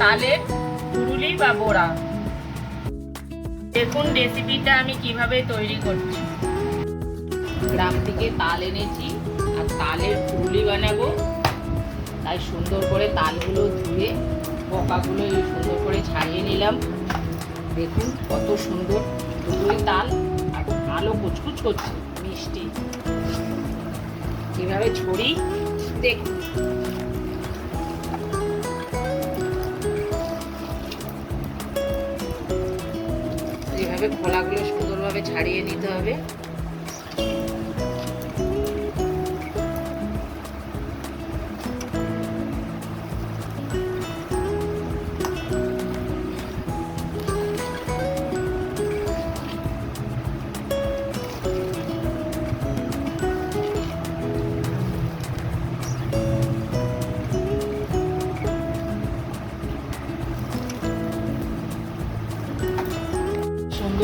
তালের পুরুলি বা বড়া। দেখুন রেসিপিটা আমি কীভাবে তৈরি করছি। গ্রাম থেকে তাল এনেছি, আর তালের পুরুলি বানাবো। তাই সুন্দর করে তালগুলো ধুয়ে পকাগুলো সুন্দর করে ছাড়িয়ে নিলাম। দেখুন কত সুন্দর দুটোই তাল, আর আলো কুচকুচ করছে, মিষ্টি। কীভাবে ছড়ি দেখুন। এইভাবে খোলাগুলো সুন্দরভাবে ছাড়িয়ে নিতে হবে।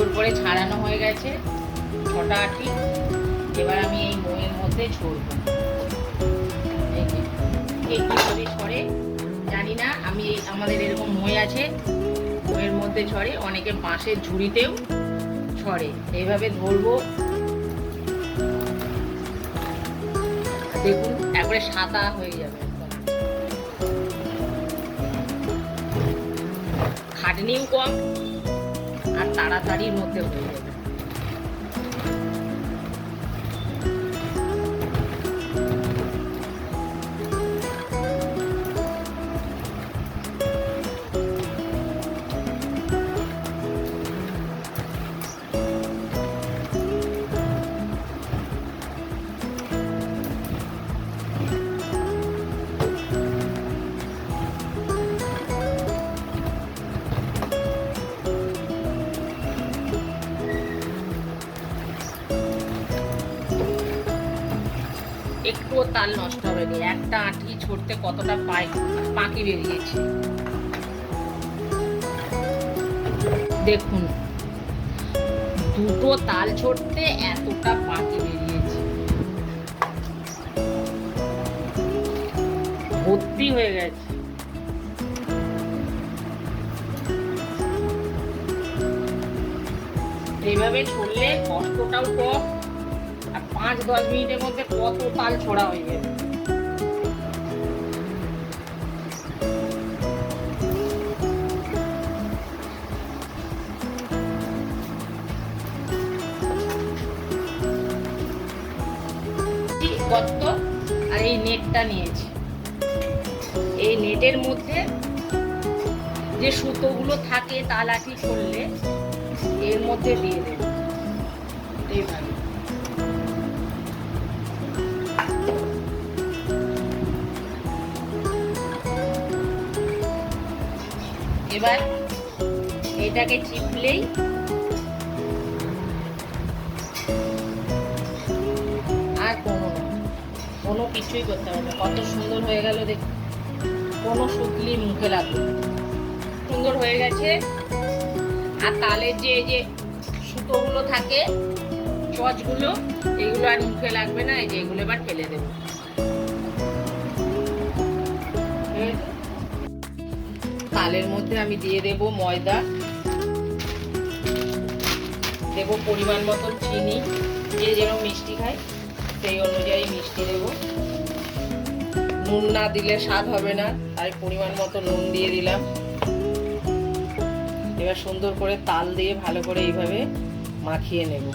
সুন্দর করে ছাড়ানো হয়ে গেছে ছটা আটি। এবার আমি এই মোয়ের মধ্যে ছড়ব। এই করে ছড়ে জানি না, আমি আমাদের এরকম মই আছে মোয়ের মধ্যে ছড়ে, অনেকে বাঁশের ঝুড়িতেও ছড়ে। এইভাবে ধরবো। দেখুন, একবারে সাদা হয়ে যাবে। খাটনিও কম আর তাড়াতাড়ির মধ্যে হয়ে যাবে। একটুও তাল নষ্ট হয়নি। একটা আঁটি ছড়তে কতটা পাই পাখি বেরিয়েছে। দেখুন, দুটো তাল ছড়তে এতটা পাখি বেরিয়েছে। ভর্তি হয়ে গেছে। এইভাবে ছড়লে কষ্টটাও কম। পাঁচ দশ মিনিটের মধ্যে কত তাল ছোড়া হয়ে গর্ত আর এই নেটটা নিয়েছি। এই নেটের মধ্যে যে সুতোগুলো থাকে তালাটি করলে এর মধ্যে দিয়ে দেবো। এইভাবে এবার এটাকে চিপলেই আর কোনো কোনো কিছুই করতে হবে না। কত সুন্দর হয়ে গেল দেখ, কোনো শুকলি মুখে লাগবে না। সুন্দর হয়ে গেছে। আর তালের যে যে সুতোগুলো থাকে চচগুলো এগুলো আর মুখে লাগবে না, এই যে এগুলো এবার ফেলে দেবো। তালের মধ্যে আমি দিয়ে দেব ময়দা। দেব পরিমাণ মতো চিনি। যে যেরকম মিষ্টি খায়, সেই অনুযায়ী মিষ্টি দেব। নুন না দিলে স্বাদ হবে না, তাই পরিমাণ মতো নুন দিয়ে দিলাম। এবার সুন্দর করে তাল দিয়ে ভালো করে এইভাবে মাখিয়ে নেব।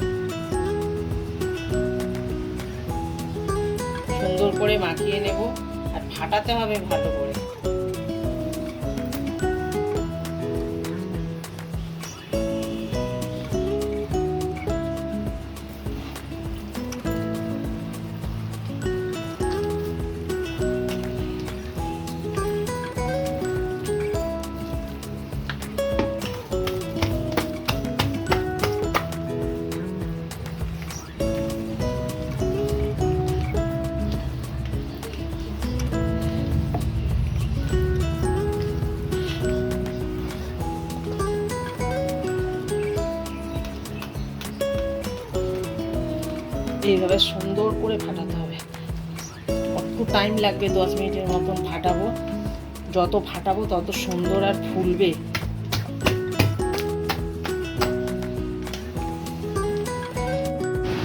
সুন্দর করে মাখিয়ে নেব। আর ফাটাতে হবে ভালো করে। এইভাবে সুন্দর করে ফাটাতে হবে। একটু টাইম লাগবে, দশ মিনিটের মতন ফাটাবো। যত ফাটাবো, তত সুন্দর আর ফুলবে।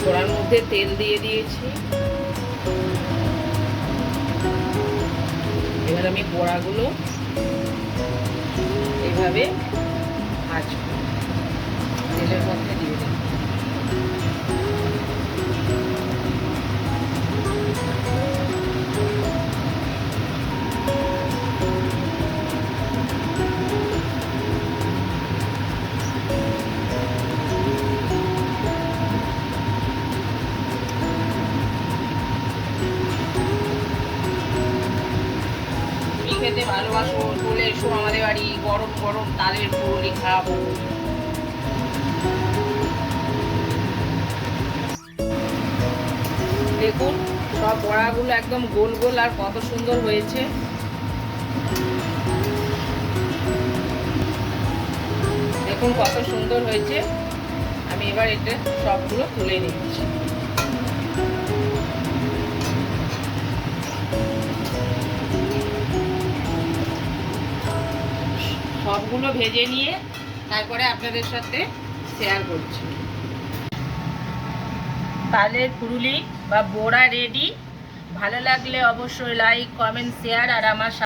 কড়ার মধ্যে তেল দিয়ে দিয়েছি। এবার আমি বড়াগুলো এইভাবে ভাজবো। তেলের মধ্যে খেতে ভালোবাসো, চলে এসো আমাদের বাড়ি, গরম গরম তালের পুরোলি খাওয়াবো দেখুন, সব বড়াগুলো একদম গোল গোল আর কত সুন্দর হয়েছে। দেখুন কত সুন্দর হয়েছে। আমি এবার এটা সবগুলো তুলে নিচ্ছি। সবগুলো ভেজে নিয়ে তারপরে আপনাদের সাথে শেয়ার করছি। তালের পুরুলি বা বোড়া রেডি ভালো লাগলে অবশ্যই লাইক কমেন্ট শেয়ার আর আমার